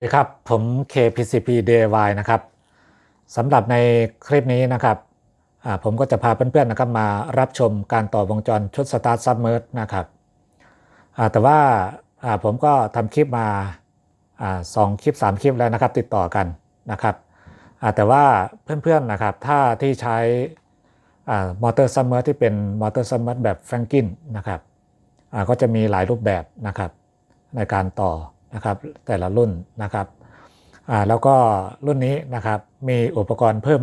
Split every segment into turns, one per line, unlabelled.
สวัสดีครับ ผม KPCP DIY นะครับสำหรับในคลิปนี้นะครับผมก็จะพาเพื่อนๆนะครับมารับชมการต่อวงจรชุด Start Submerge นะครับแต่ว่าผมก็ทำคลิปมาสองคลิป 3 คลิปแล้วนะครับติดต่อกันนะครับแต่ว่าเพื่อนๆนะครับถ้าที่ใช้มอเตอร์ซัมเมอร์ที่เป็นมอเตอร์ซัมเมอร์แบบแฟรงกินนะครับก็จะมีหลายรูปแบบนะครับในการต่อ นะครับแต่ละรุ่นนะครับแล้วก็รุ่นนี้นะครับมีอุปกรณ์เพิ่ม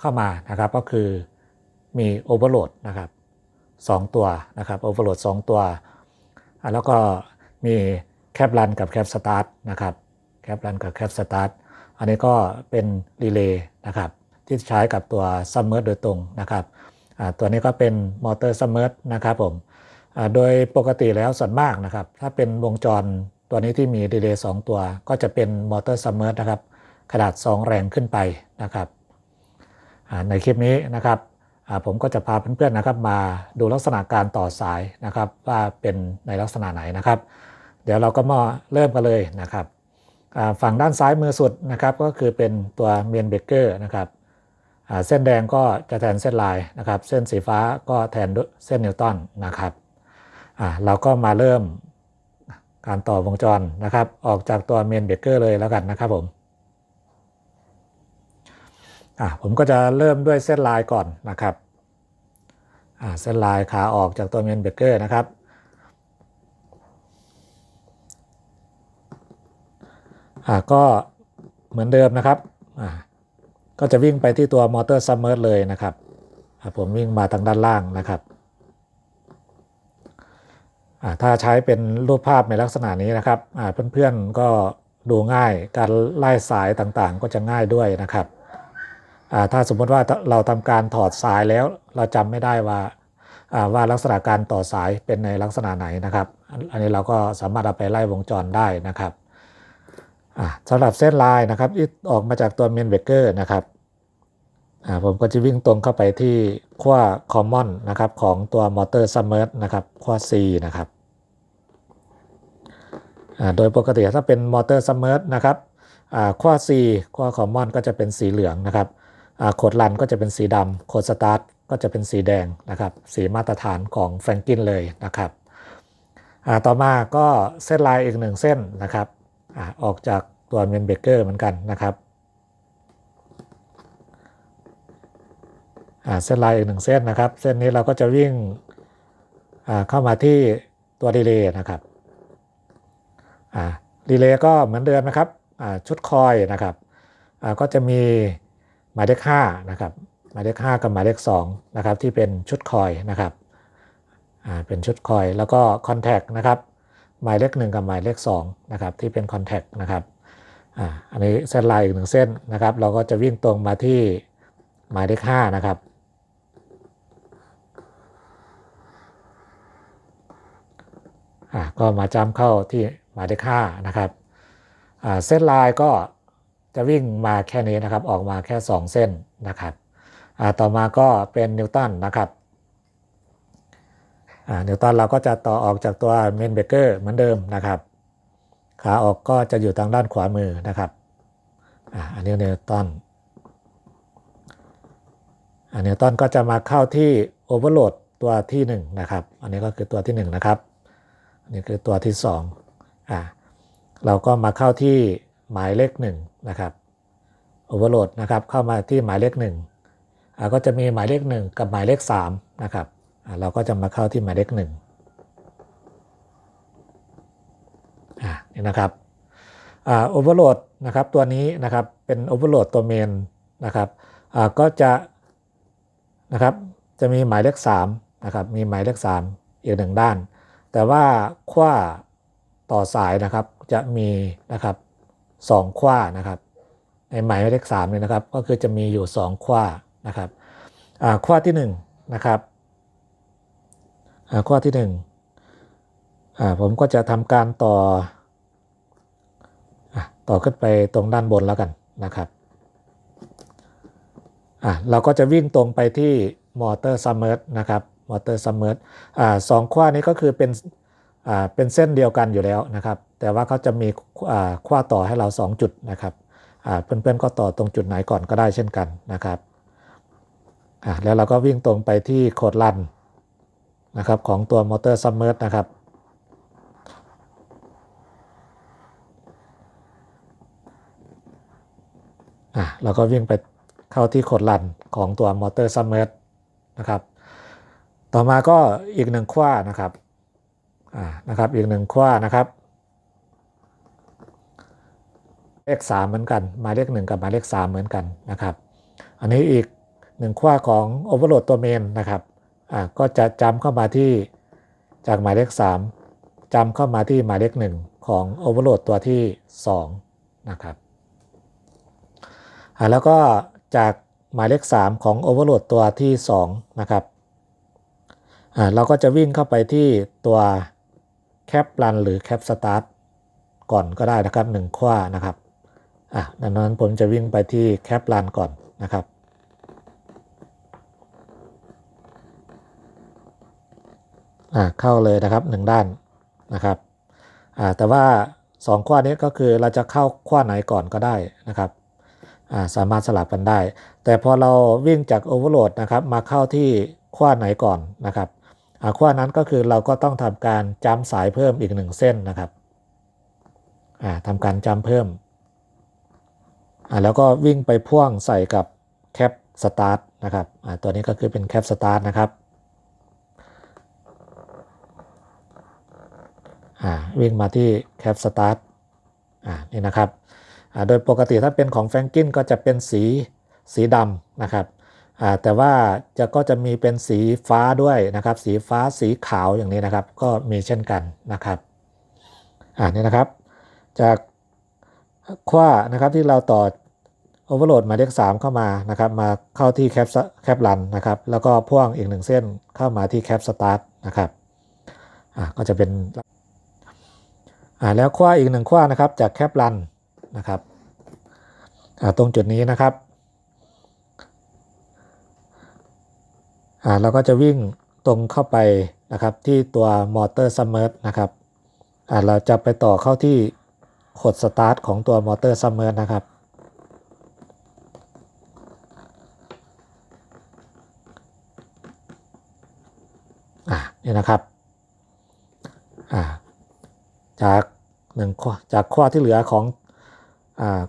เข้ามานะครับก็คือมีโอเวอร์โหลดนะครับสองตัวนะครับโอเวอร์โหลดสองตัว แล้วก็มีแคปรันกับแคปสตาร์ทนะครับแคปรันกับแคปสตาร์ทอันนี้ก็เป็นรีเลย์นะครับที่ใช้กับตัวซัมเมอร์โดยตรงนะครับตัวนี้ก็เป็นมอเตอร์ซัมเมอร์นะครับผมโดยปกติแล้วส่วนมากนะครับ ถ้าเป็นวงจร ตัวนี้ที่มีดีเลย์2ตัว ก็จะเป็นมอเตอร์ซัมเมอร์นะครับ ขนาด 2 แรงขึ้นไปนะครับในคลิปนี้นะครับผมก็จะพาเพื่อนๆนะครับ มาดูลักษณะการต่อสายนะครับ ว่าเป็นในลักษณะไหนนะครับ เดี๋ยวเราก็มาเริ่มกันเลยนะครับฝั่งด้านซ้ายมือสุดนะครับ ก็คือเป็นตัวเมนเบเกอร์นะครับเส้นแดงก็จะแทนเส้นลายนะครับ เส้นสีฟ้าก็แทนเส้นนิวตันนะครับเราก็มาเริ่ม การต่อวงจรนะครับ ออกจากตัวเมนเบเกอร์เลยแล้วกันนะครับผมอ่าผมก็จะเริ่มด้วยเส้นลายก่อนนะครับอ่าเส้นลายขาออกจากตัวเมนเบเกอร์นะครับอ่าก็เหมือนเดิมนะครับอ่าก็จะวิ่งไปที่ตัวมอเตอร์ซัมเมอร์เลยนะครับผมวิ่งมาทางด้านล่างนะครับ ถ้าใช้เป็นรูปภาพในลักษณะนี้นะครับเพื่อนๆก็ดูง่ายการไล่สายต่างๆ ก็จะง่ายด้วยนะครับถ้าสมมติว่าเราทำการถอดสายแล้วเราจำไม่ได้ว่าอ่าว่าลักษณะการต่อสายเป็นในลักษณะไหนนะครับ อันนี้เราก็สามารถเอาไปไล่วงจรได้นะครับสำหรับเส้นลายนะครับที่ออกมาจากตัวเมนเบเกอร์นะครับผมก็จะวิ่งตรงเข้าไปที่ขั้วคอมมอนนะครับของตัวมอเตอร์ซัมเมอร์นะครับขั้ว C นะครับ โดยปกติถ้าเป็นมอเตอร์ซัมเมอร์นะครับขั้ว C ขั้วคอมมอนก็จะเป็นสีเหลืองนะครับโคดลันก็จะเป็นสีดำโคดสตาร์ทก็จะเป็นสีแดงนะครับสีมาตรฐานของแฟรงกินเลยนะครับต่อมาก็เส้นลายอีกหนึ่งเส้นนะครับออกจากตัวเมนเบเกอร์เหมือนกันนะครับเส้นลายอีกหนึ่งเส้นนะครับ เส้นนี้เราก็จะวิ่งเข้ามาที่ตัวดีเลย์นะครับ ดีเลย์ก็เหมือนเดิมนะครับชุดคอยนะครับก็จะมีหมายเลข5นะครับหมายเลข5กับหมายเลข2นะครับที่เป็นชุดคอยนะครับเป็นชุดคอยแล้วก็คอนแทคนะครับหมายเลข1กับหมายเลข2นะครับที่เป็นคอนแทคนะครับอันนี้เส้นลายอีกหนึ่งเส้นนะครับ เราก็จะวิ่งตรงมาที่หมายเลข5นะครับก็มาจำเข้าที่ หมายเลข5นะครับเส้นลายก็จะวิ่งมาแค่นี้นะครับ ออกมาแค่ 2 เส้นนะครับต่อมาก็เป็นนิวตันนะครับนิวตันเราก็จะต่อออกจากตัวเมนเบเกอร์เหมือนเดิมนะครับ ขาออกก็จะอยู่ทางด้านขวามือนะครับอันนี้นิวตันอันนิวตันก็จะมาเข้าที่โอเวอร์โหลดตัวที่1นะครับ อันนี้ก็คือตัวที่1นะครับ อันนี้คือตัวที่2 อ่าเราก็มาเข้าที่หมายเลข1นะครับโอเวอร์โหลดนะครับเข้ามาที่หมายเลข1อ่าก็จะมีหมายเลข 1 กับหมายเลข3นะครับเราก็จะมาเข้าที่หมายเลขหนึ่งอ่านี่นะครับอ่าโอเวอร์โหลดนะครับตัวนี้นะครับเป็นโอเวอร์โหลดตัวเมนนะครับอ่าก็จะนะครับจะมีหมายเลข3นะครับมีหมายเลข 3 อีกหนึ่งด้าน แต่ว่าขว้า ต่อสายนะครับจะมีนะครับสองขว้านะครับในหมายเลข3เนี่ยนะครับ ก็คือจะมีอยู่ 2ขว้านะครับอ่าขว้าที่1นะครับข้อที่1ผมก็จะทำการต่อต่อขึ้นไปตรงด้านบนแล้วกันนะครับเราก็จะวิ่งตรงไปที่มอเตอร์ซัมเมอร์นะครับมอเตอร์ซัมเมอร์สองขั้วนี้ก็คือเป็น เป็นเส้นเดียวกันอยู่แล้วนะครับ แต่ว่าเขาจะมีขว้าต่อให้เรา 2 จุดนะครับเพื่อนๆก็ต่อตรงจุดไหนก่อนก็ได้เช่นกันนะครับแล้วเราก็วิ่งตรงไปที่โคดลันนะครับของตัวมอเตอร์ซัมเมอร์นะครับ่ะเราก็วิ่งไปเข้าที่โคดลันของตัวมอเตอร์ซัมเมอร์นะครับ ต่อมาก็อีกหนึ่งขว้านะครับ นะครับอีกหนึ่งขว้านะครับเลขสามเหมือนกันหมายเลขหนึ่งกับหมายเลขสามเหมือนกันนะครับ อันนี้อีกหนึ่งขว้าของโอเวอร์โหลดตัวเมนนะครับอ่าก็จะจำเข้ามาที่จากหมายเลขสามจำเข้ามาที่หมายเลขหนึ่งของโอเวอร์โหลดตัวที่สองนะครับอ่าแล้วก็จากหมายเลข3ของ Overload ตัวที่2นะครับอ่าเราก็จะวิ่งเข้าไปที่ตัว Cap Run หรือ Cap Start ก่อนก็ได้นะครับ1ขว้านะครับอะดังนั้นผมจะวิ่งไปที่ Cap Run ก่อนนะครับอ่าเข้าเลยนะครับ 1 ด้านนะครับอ่าแต่ว่า 2ขว้านี้ก็คือเราจะเข้าขว้าไหนก่อนก็ได้นะครับอ่าสามารถสลับกันได้ แต่พอเราวิ่งจากโอเวอร์โหลดนะครับมาเข้าที่ขว้าไหนก่อนนะครับ ขว้านั้นก็คือเราก็ต้องทำการจำสายเพิ่มอีกหนึ่งเส้นนะครับอ่าทำการจำเพิ่ม แล้วก็วิ่งไปพ่วงใส่กับแคปสตาร์ทนะครับตัวนี้ก็คือเป็นแคปสตาร์ทนะครับวิ่งมาที่แคปสตาร์ทนี่นะครับโดยปกติถ้าเป็นของแฟรงกินก็จะเป็นสีสีดำนะครับ แต่ว่าจะก็จะมีเป็นสีฟ้าด้วยนะครับ สีฟ้าสีขาวอย่างนี้นะครับ ก็มีเช่นกันนะครับอ่านี่นะครับ จากขว้านะครับที่เราต่อโอเวอร์โหลดหมายเลข3เข้ามานะครับ มาเข้าที่แคปแคปรันนะครับ แล้วก็พ่วงอีกหนึ่งเส้นเข้ามาที่แคปสตาร์ทนะครับอ่าก็จะเป็นอ่าแล้วขว้าอีกหนึ่งขว้านะครับจากแคปรันนะครับอ่าตรงจุดนี้นะครับ เราก็จะวิ่งตรงเข้าไปนะครับที่ตัวมอเตอร์ซัมเมอร์นะครับเราจะไปต่อเข้าที่ขดสตาร์ทของตัวมอเตอร์ซัมเมอร์นะครับอ่านี่นะครับอ่าจากหนึ่งข้อจากข้อที่เหลือของ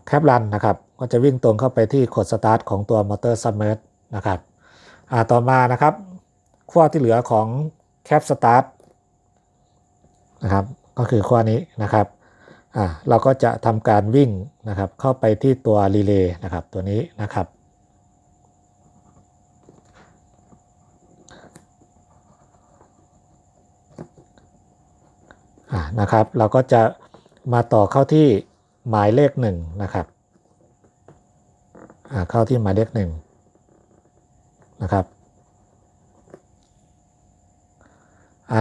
แคปรันนะครับ ก็จะวิ่งตรงเข้าไปที่ขดสตาร์ทของตัวมอเตอร์ซัมเมอร์นะครับ ต่อมานะครับขั้วที่เหลือของแคปสตาร์ทนะครับก็คือขั้วนี้นะครับอ่าเราก็จะทำการวิ่งนะครับเข้าไปที่ตัวรีเลย์นะครับตัวนี้นะครับนะครับเราก็จะมาต่อเข้าที่หมายเลขหนึ่งนะครับเข้าที่หมายเลขห นะครับ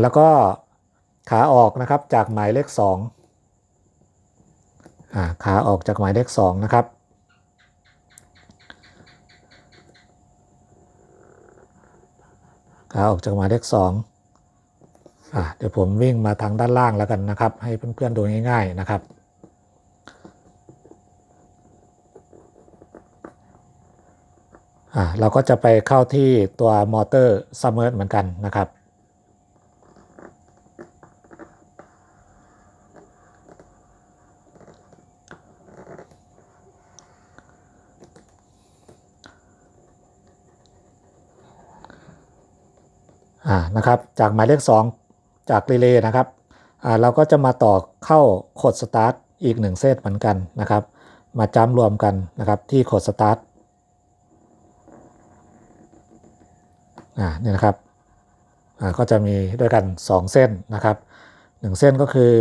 แล้วก็ขาออกนะครับจากหมายเลขสองขาออกจากหมายเลขสองนะครับขาออกจากหมายเลขสองเดี๋ยวผมวิ่งมาทางด้านล่างแล้วกันนะครับ ให้เพื่อนๆดูง่ายๆนะครับ เราก็จะไปเข้าที่ตัวมอเตอร์ซัมเมอร์เหมือนกันนะครับอ่านะครับจากหมายเลข 2 จากรีเลย์นะครับอ่าเราก็จะมาต่อเข้าโคดสตาร์ทอีกหนึ่งเซตเหมือนกันนะครับ มาจำรวมกันนะครับที่โคดสตาร์ท อ่านี่นะครับอ่าก็จะมีด้วยกัน 2 เส้นนะครับ1เส้นก็คือ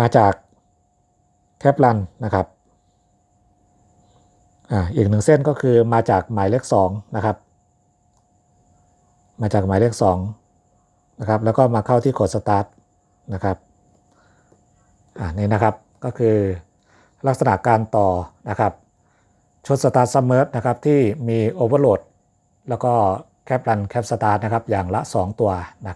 มาจากแคปลันนะครับอ่าอีกหนึ่งเส้นก็คือมาจากหมายเลข2นะครับ มาจากหมายเลข2นะครับ แล้วก็มาเข้าที่โคดสตาร์ทนะครับอ่านี่นะครับก็คือลักษณะการต่อนะครับชดสตาร์ทซัมเมอร์นะครับที่มีโอเวอร์โหลดแล้วก็ แคปรันแคปสตาร์ทนะครับอย่างละ 2 ตัวนะ